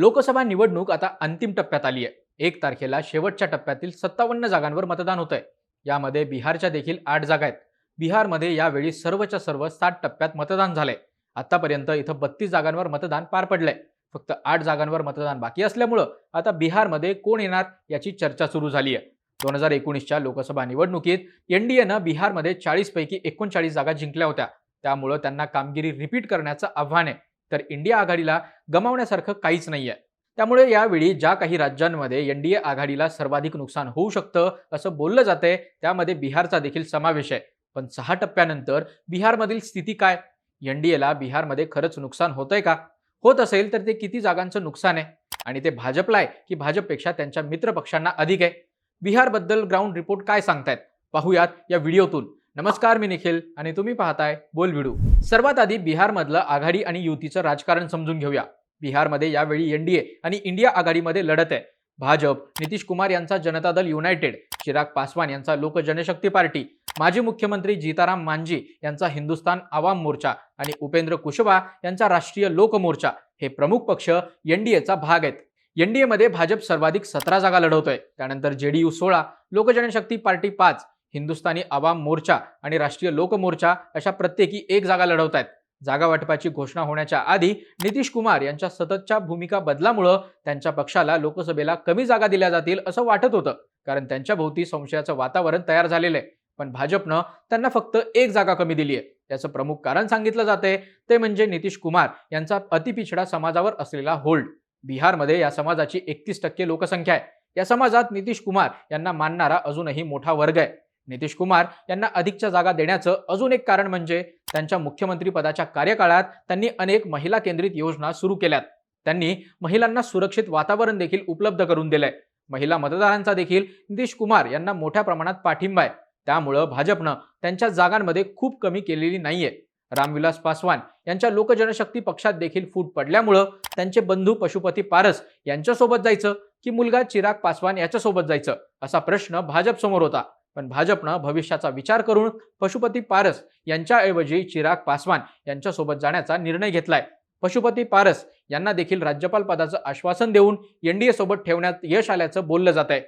लोकसभा निवडणूक आता अंतिम टप्प्यात आली आहे. एक तारखेला शेवटच्या टप्प्यातील सत्तावन्न जागांवर मतदान होत आहे यामध्ये बिहारच्या देखील आठ जागा आहेत. बिहारमध्ये यावेळी सर्वच्या सर्व सात टप्प्यात मतदान झालंय. आतापर्यंत इथं बत्तीस जागांवर मतदान पार पडलंय. फक्त आठ जागांवर मतदान बाकी असल्यामुळं आता बिहारमध्ये कोण येणार याची चर्चा सुरू झाली आहे. दोन हजार एकोणीसच्या लोकसभा निवडणुकीत एनडीएनं बिहारमध्ये चाळीसपैकी एकोणचाळीस जागा जिंकल्या होत्या. त्यामुळं त्यांना कामगिरी रिपीट करण्याचं आव्हान आहे. तर इंडिया आघाडीला गमावण्यासारखं काहीच नाहीये. त्यामुळे यावेळी ज्या काही राज्यांमध्ये एनडीए आघाडीला सर्वाधिक नुकसान होऊ शकतं असं बोललं जातंय त्यामध्ये बिहारचा देखील समावेश आहे. पण सहा टप्प्यानंतर बिहारमधील स्थिती काय? एनडीएला बिहारमध्ये खरंच नुकसान होतंय का? होत असेल तर ते किती जागांचं नुकसान आहे? आणि ते भाजपला आहे की भाजपपेक्षा त्यांच्या मित्रपक्षांना अधिक आहे? बिहारबद्दल ग्राउंड रिपोर्ट काय सांगतायत? पाहूयात या व्हिडिओतून. नमस्कार मी निखिल आणि तुम्ही पाहताय बोल विडू. सर्वात आधी बिहारमधलं आघाडी आणि युतीचं राजकारण समजून घेऊया. बिहारमध्ये यावेळी एनडीए आणि इंडिया आघाडीमध्ये लढत आहे. भाजप नितीश कुमार यांचा जनता दल युनायटेड चिराग पासवान यांचा लोक जनशक्ती पार्टी माजी मुख्यमंत्री जीताराम मांझी यांचा हिंदुस्तान आवाम मोर्चा आणि उपेंद्र कुशवा यांचा राष्ट्रीय लोक मोर्चा हे प्रमुख पक्ष एनडीएचा भाग आहेत. एनडीए मध्ये भाजप सर्वाधिक सतरा जागा लढवतोय. त्यानंतर जेडीयू सोळा लोकजनशक्ती पार्टी पाच हिंदुस्थानी आवाम मोर्चा आणि राष्ट्रीय लोक मोर्चा अशा प्रत्येकी एक जागा लढवत आहेत जागा वाटपाची घोषणा होण्याच्या आधी नितीश कुमार यांच्या सततच्या भूमिका बदलामुळं त्यांच्या पक्षाला लोकसभेला कमी जागा दिल्या जातील असं वाटत होतं. कारण त्यांच्या भोवती संशयाचं वातावरण तयार झालेलं आहे. पण भाजपनं त्यांना फक्त एक जागा कमी दिली आहे. त्याचं प्रमुख कारण सांगितलं जाते ते म्हणजे नितीश कुमार यांचा अतिपिछडा समाजावर असलेला होल्ड. बिहारमध्ये या समाजाची एकतीस टक्के लोकसंख्या आहे. या समाजात नितीश कुमार यांना मानणारा अजूनही मोठा वर्ग आहे. नितीश कुमार यांना अधिकच्या जागा देण्याचं अजून एक कारण म्हणजे त्यांच्या मुख्यमंत्री पदाच्या कार्यकाळात त्यांनी अनेक महिला केंद्रित योजना सुरू केल्यात. त्यांनी महिलांना सुरक्षित वातावरण देखील उपलब्ध करून दिलंय. महिला मतदारांचा देखील नितीश कुमार यांना मोठ्या प्रमाणात पाठिंबा आहे. त्यामुळं भाजपनं त्यांच्या जागांमध्ये खूप कमी केलेली नाहीये. रामविलास पासवान यांच्या लोकजनशक्ती पक्षात देखील फूट पडल्यामुळं त्यांचे बंधू पशुपती पारस यांच्यासोबत जायचं की मुलगा चिराग पासवान याच्यासोबत जायचं असा प्रश्न भाजप समोर होता. पण भाजपनं भविष्याचा विचार करून पशुपती पारस यांच्याऐवजी चिराग पासवान यांच्यासोबत जाण्याचा निर्णय घेतलाय. पशुपती पारस यांना देखील राज्यपाल पदाचं आश्वासन देऊन एनडीए सोबत ठेवण्यात यश आल्याचं बोललं जात आहे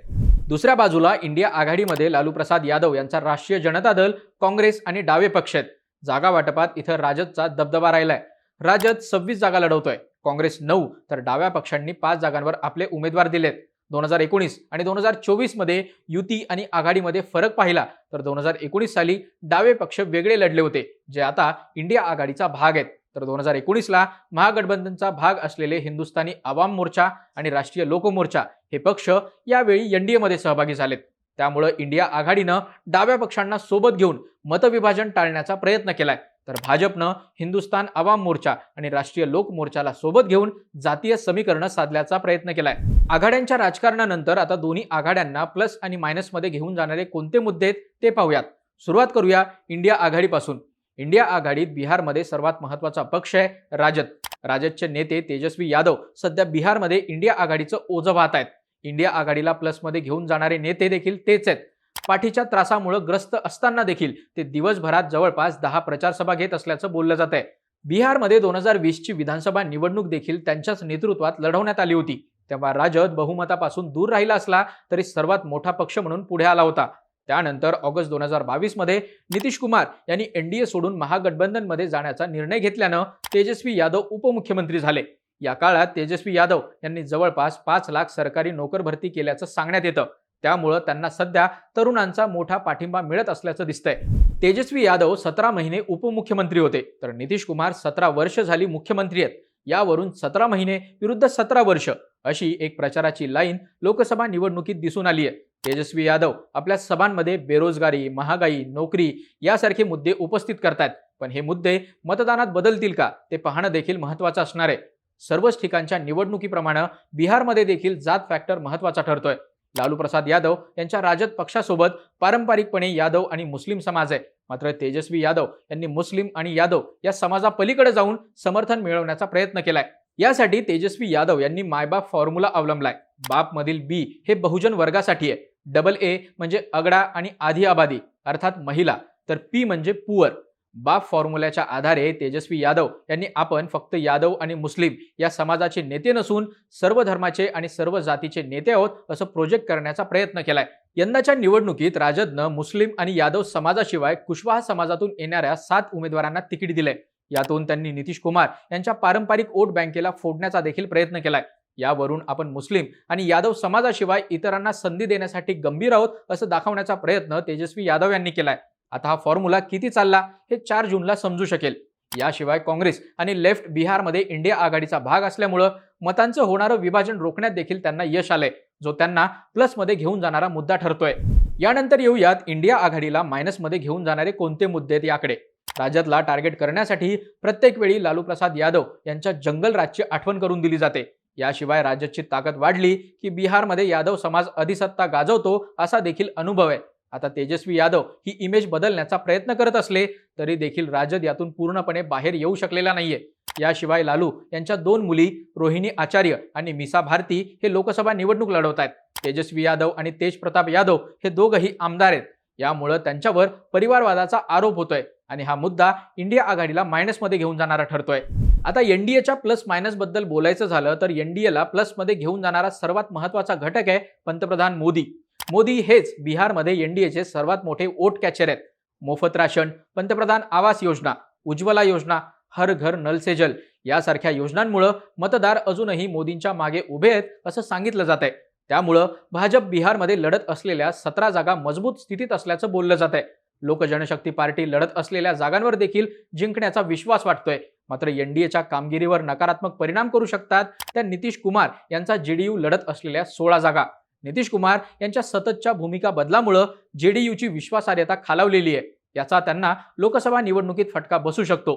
दुसऱ्या बाजूला इंडिया आघाडीमध्ये लालू प्रसाद यादव यांचा राष्ट्रीय जनता दल काँग्रेस आणि डावे पक्ष आहेत. जागा वाटपात इथं राजदचा दबदबा राहिलाय. राजद सव्वीस जागा लढवतोय. काँग्रेस नऊ तर डाव्या पक्षांनी पाच जागांवर आपले उमेदवार दिलेत. दोन हजार एकोणीस आणि दोन हजार चोवीसमध्ये युती आणि आघाडीमध्ये फरक पाहिला तर दोन हजार एकोणीस साली डावे पक्ष वेगळे लढले होते जे आता इंडिया आघाडीचा भाग आहेत. तर दोन हजार एकोणीसला महागठबंधनचा भाग असलेले हिंदुस्थानी आवाम मोर्चा आणि राष्ट्रीय लोक मोर्चा हे पक्ष यावेळी एनडीएमध्ये सहभागी झालेत. त्यामुळं इंडिया आघाडीनं डाव्या पक्षांना सोबत घेऊन मतविभाजन टाळण्याचा प्रयत्न केलाय. तर भाजपनं हिंदुस्थान आवाम मोर्चा आणि राष्ट्रीय लोक मोर्चाला सोबत घेऊन जातीय समीकरणं साधल्याचा प्रयत्न केलाय. आघाड्यांच्या राजकारणानंतर आता दोन्ही आघाड्यांना प्लस आणि मायनसमध्ये घेऊन जाणारे कोणते मुद्दे आहेत ते पाहूयात. सुरुवात करूया इंडिया आघाडीपासून. इंडिया आघाडीत बिहारमध्ये सर्वात महत्त्वाचा पक्ष आहे राजद. राजदचे नेते तेजस्वी यादव सध्या बिहारमध्ये इंडिया आघाडीचं ओझं वाहत आहेत इंडिया आघाडीला प्लसमध्ये घेऊन जाणारे नेते देखील तेच आहेत. पाठीच्या त्रासामुळे ग्रस्त असताना देखील ते दिवसभरात जवळपास दहा प्रचारसभा घेत असल्याचं बोललं जात आहे बिहारमध्ये दोन हजार वीसची विधानसभा निवडणूक देखील त्यांच्याच नेतृत्वात लढवण्यात आली होती. तेव्हा राजद बहुमतापासून दूर राहिला असला तरी सर्वात मोठा पक्ष म्हणून पुढे आला होता. त्यानंतर ऑगस्ट दोन हजार बावीसमध्ये नितीश कुमार यांनी एनडीए सोडून महागठबंधनमध्ये जाण्याचा निर्णय घेतल्यानं तेजस्वी यादव उपमुख्यमंत्री झाले. या काळात तेजस्वी यादव यांनी जवळपास पाच लाख सरकारी नोकर भरती केल्याचं सांगण्यात येतं. त्यामुळं त्यांना सध्या तरुणांचा मोठा पाठिंबा मिळत असल्याचं दिसतंय. तेजस्वी यादव सतरा महिने उपमुख्यमंत्री होते. तर नितीश कुमार सतरा वर्ष झाली मुख्यमंत्री आहेत. यावरून सतरा महिने विरुद्ध सतरा वर्ष अशी एक प्रचाराची लाईन लोकसभा निवडणुकीत दिसून आली आहे तेजस्वी यादव आपल्या सभांमध्ये बेरोजगारी महागाई नोकरी यासारखे मुद्दे उपस्थित करतात पण हे मुद्दे मतदानात बदलतील का? ते पाहणं देखील महत्वाचं असणार आहे. सर्वच ठिकाणच्या निवडणुकीप्रमाणे बिहारमध्ये देखील जात फॅक्टर महत्त्वाचा ठरतोय. लालू प्रसाद यादव यांच्या राजद पक्षासोबत पारंपरिकपणे यादव आणि मुस्लिम समाज आहे. मात्र तेजस्वी यादव यांनी मुस्लिम आणि यादव या समाजापलीकडे जाऊन समर्थन मिळवण्याचा प्रयत्न केलाय. यासाठी तेजस्वी यादव यांनी मायबाप फॉर्म्युला अवलंबलाय. बाप मधील बी हे बहुजन वर्गासाठी आहे. डबल ए म्हणजे अगडा आणि आधी आबादी अर्थात महिला तर पी म्हणजे पुअर बाप फॉर्म्युल्याच्या आधारे तेजस्वी यादव यांनी आपण फक्त यादव आणि मुस्लिम या समाजाचे नेते नसून सर्व धर्माचे आणि सर्व जातीचे नेते आहोत असं प्रोजेक्ट करण्याचा प्रयत्न केलाय. यंदाच्या निवडणुकीत राजदनं मुस्लिम आणि यादव समाजाशिवाय कुशवाहा समाजातून येणाऱ्या सात उमेदवारांना तिकीट दिलंय. यातून त्यांनी नितीश कुमार यांच्या पारंपरिक वोट बँकेला फोडण्याचा देखील प्रयत्न केलाय. यावरून आपण मुस्लिम आणि यादव समाजाशिवाय इतरांना संधी देण्यासाठी गंभीर आहोत असं दाखवण्याचा प्रयत्न तेजस्वी यादव यांनी केलाय. आता हा फॉर्म्युला किती चालला हे चार जूनला समजू शकेल. याशिवाय काँग्रेस आणि लेफ्ट बिहारमध्ये इंडिया आघाडीचा भाग असल्यामुळं मतांचं होणारं विभाजन रोखण्यात देखील त्यांना यश आलंय जो त्यांना प्लसमध्ये घेऊन जाणारा मुद्दा ठरतोय. यानंतर येऊयात इंडिया आघाडीला मायनसमध्ये घेऊन जाणारे कोणते मुद्दे आहेत याकडे. राज्यातला टार्गेट करण्यासाठी प्रत्येक वेळी लालू प्रसाद यादव यांच्या जंगल राजची आठवण करून दिली जाते. याशिवाय राज्याची ताकद वाढली की बिहारमध्ये यादव समाज अधिसत्ता गाजवतो असा देखील अनुभव आहे. आता तेजस्वी यादव ही इमेज बदलण्याचा प्रयत्न करत असले तरी देखील राजद यातून पूर्णपणे बाहेर येऊ शकलेला नाहीये. याशिवाय लालू यांच्या दोन मुली रोहिणी आचार्य आणि मिसा भारती हे लोकसभा निवडणूक लढवत आहेत. तेजस्वी यादव आणि तेज प्रताप यादव हे दोघही आमदार आहेत. यामुळं त्यांच्यावर परिवारवादाचा आरोप होतोय आणि हा मुद्दा इंडिया आघाडीला मायनसमध्ये घेऊन जाणारा ठरतोय. आता एनडीएच्या प्लस मायनसबद्दल बोलायचं झालं तर एनडीएला प्लसमध्ये घेऊन जाणारा सर्वात महत्त्वाचा घटक आहे पंतप्रधान मोदी. मोदी हेच बिहारमध्ये एनडीएचे सर्वात मोठे वोट कॅचर आहेत. मोफत राशन पंतप्रधान आवास योजना उज्ज्वला योजना हर घर नल से जल यासारख्या योजनांमुळं मतदार अजूनही मोदींच्या मागे उभे आहेत असं सांगितलं जात आहे त्यामुळं भाजप बिहारमध्ये लढत असलेल्या सतरा जागा मजबूत स्थितीत असल्याचं बोललं जात आहे लोक जनशक्ती पार्टी लढत असलेल्या जागांवर देखील जिंकण्याचा विश्वास वाटतोय. मात्र एनडीएच्या कामगिरीवर नकारात्मक परिणाम करू शकतात त्या नितीश कुमार यांचा जेडीयू लढत असलेल्या सोळा जागा. नितीश कुमार यांच्या सततच्या भूमिका बदलामुळं जेडीयूची विश्वासार्हता खालावलेली आहे. याचा त्यांना लोकसभा निवडणुकीत फटका बसू शकतो.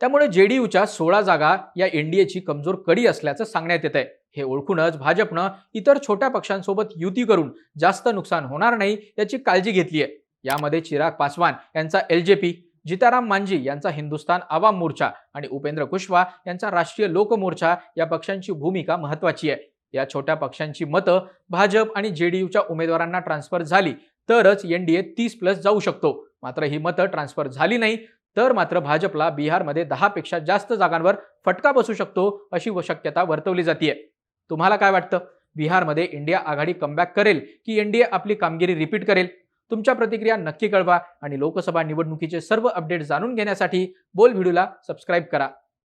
त्यामुळे जेडीयूच्या सोळा जागा या एनडीएची कमजोर कडी असल्याचं सांगण्यात येत आहे हे ओळखूनच भाजपनं इतर छोट्या पक्षांसोबत युती करून जास्त नुकसान होणार नाही याची काळजी घेतली आहे. यामध्ये चिराग पासवान यांचा एलजेपी जिताराम मांझी यांचा हिंदुस्तान आवाम मोर्चा आणि उपेंद्र कुशवा यांचा राष्ट्रीय लोक मोर्चा या पक्षांची भूमिका महत्वाची आहे. या छोट्या पक्षांची मतं भाजप आणि जेडीयूच्या उमेदवारांना ट्रान्सफर झाली तरच एनडीए तीस प्लस जाऊ शकतो. मात्र ही मतं ट्रान्सफर झाली नाही तर मात्र भाजपला बिहारमध्ये दहापेक्षा जास्त जागांवर फटका बसू शकतो अशी शक्यता वर्तवली जाते तुम्हाला काय वाटतं? बिहारमध्ये इंडिया आघाडी कमबॅक करेल की एनडीए आपली कामगिरी रिपीट करेल? तुमच्या प्रतिक्रिया नक्की कळवा आणि लोकसभा निवडणुकीचे सर्व अपडेट जाणून घेण्यासाठी बोल व्हिडिओला सबस्क्राईब करा.